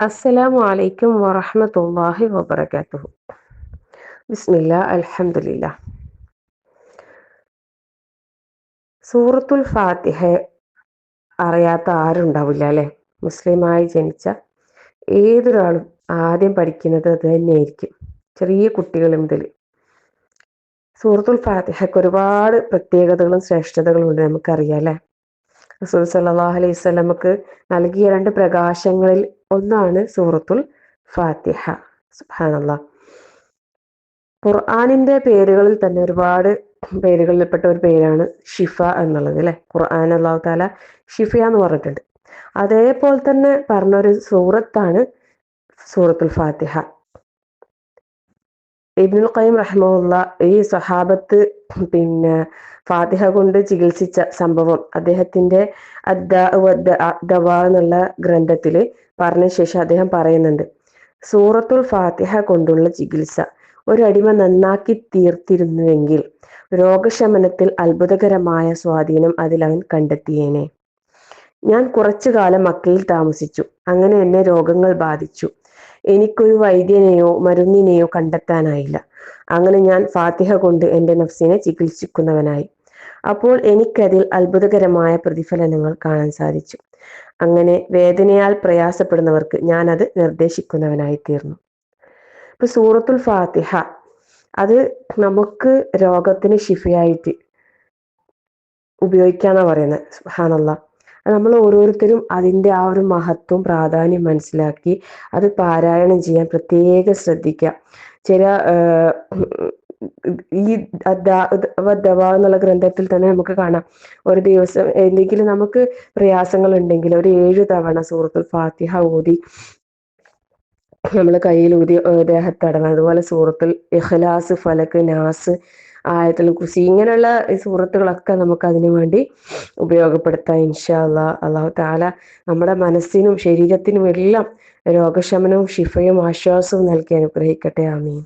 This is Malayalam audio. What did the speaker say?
അസ്സലാമു അലൈക്കും വറഹ്മത്തുള്ളാഹി വബറകാതുഹു. ബിസ്മില്ലാഹി അൽഹംദുലില്ലാ. സൂറത്തുൽ ഫാത്തിഹ അറിയാത്ത ആരുണ്ടാവില്ല അല്ലെ? മുസ്ലിമായി ജനിച്ച ഏതൊരാളും ആദ്യം പഠിക്കുന്നത് അത് തന്നെയായിരിക്കും ചെറിയ കുട്ടികൾ മുതൽ സൂറത്തുൽ ഫാത്തിഹയ്ക്ക് ഒരുപാട് പ്രത്യേകതകളും ശ്രേഷ്ഠതകളും ഉണ്ട് നമുക്കറിയാം അല്ലെ? റസൂൽ സല്ലല്ലാഹു അലൈഹി വസല്ലമക്ക് നൽകിയ രണ്ട് പ്രകാശങ്ങളിൽ ഒന്നാണ് സൂറത്തുൽ ഫാത്തിഹ. സുബ്ഹാനല്ലാഹ് ഖുർആാനിന്റെ പേരുകളിൽ തന്നെ ഒരുപാട് പേരുകളിൽപ്പെട്ട ഒരു പേരാണ് ഷിഫ എന്നുള്ളത് അല്ലെ? ഖുർആൻ അള്ളാഹു താല ഷിഫ എന്ന് പറഞ്ഞിട്ടുണ്ട്. അതേപോലെ തന്നെ പറഞ്ഞൊരു സൂറത്താണ് സൂറത്തുൽ ഫാത്തിഹ. ഇബ്നുൽ ഖൈം റഹ്മുല്ല ഈ സഹാബത്ത് പിന്നെ ഫാത്തിഹ കൊണ്ട് ചികിത്സിച്ച സംഭവം അദ്ദേഹത്തിന്റെ എന്നുള്ള ഗ്രന്ഥത്തിൽ പറഞ്ഞ ശേഷം അദ്ദേഹം പറയുന്നുണ്ട്. സൂറത്തുൽ ഫാത്തിഹ കൊണ്ടുള്ള ചികിത്സ ഒരടിമ നന്നാക്കി തീർത്തിരുന്നുവെങ്കിൽ രോഗശമനത്തിൽ അത്ഭുതകരമായ സ്വാധീനം അതിൽ അവൻ കണ്ടെത്തിയേനെ. ഞാൻ കുറച്ചു കാലം മക്കയിൽ താമസിച്ചു. അങ്ങനെ എന്നെ രോഗങ്ങൾ ബാധിച്ചു. എനിക്കൊരു വൈദ്യനെയോ മരുന്നിനെയോ കണ്ടെത്താനായില്ല. അങ്ങനെ ഞാൻ ഫാത്തിഹ കൊണ്ട് എന്റെ നഫ്സിനെ ചികിത്സിക്കുന്നവനായി. അപ്പോൾ എനിക്കതിൽ അത്ഭുതകരമായ പ്രതിഫലനങ്ങൾ കാണാൻ സാധിച്ചു. അങ്ങനെ വേദനയാൽ പ്രയാസപ്പെടുന്നവർക്ക് ഞാൻ അത് നിർദ്ദേശിക്കുന്നവനായി തീർന്നു ഇപ്പൊ സൂറത്തുൽ ഫാത്തിഹ അത് നമുക്ക് രോഗത്തിന് ശിഫയായിട്ട് ഉപയോഗിക്കാന്നാ പറയുന്നത് സുഹാനല്ല നമ്മൾ ഓരോരുത്തരും അതിന്റെ ആ ഒരു മഹത്വം പ്രാധാന്യം മനസ്സിലാക്കി അത് പാരായണം ചെയ്യാൻ പ്രത്യേകം ശ്രദ്ധിക്കുക. ചില ഈ ദവ എന്നുള്ള ഗ്രന്ഥത്തിൽ തന്നെ നമുക്ക് കാണാം. ഒരു ദിവസം എന്തെങ്കിലും നമുക്ക് പ്രയാസങ്ങൾ ഉണ്ടെങ്കിൽ ഒരു ഏഴു തവണ സൂറത്തുൽ ഫാത്തിഹ ഓതി നമ്മൾ കയ്യിൽ ഊതി ദേഹത്തടണം. അതുപോലെ സൂറത്തുൽ ഇഖ്ലാസ് ഫലക്ക് നാസ് ആയത്തിൽ കുസി ഇങ്ങനെയുള്ള സുഹൃത്തുക്കളൊക്കെ നമുക്ക് അതിനു വേണ്ടി ഉപയോഗപ്പെടുത്താം ഇൻഷാ അള്ളാഹ് അള്ളാഹു താല നമ്മുടെ മനസ്സിനും ശരീരത്തിനും എല്ലാം രോഗശമനവും ഷിഫയും ആശ്വാസവും നൽകി അനുഗ്രഹിക്കട്ടെ. ആമീൻ.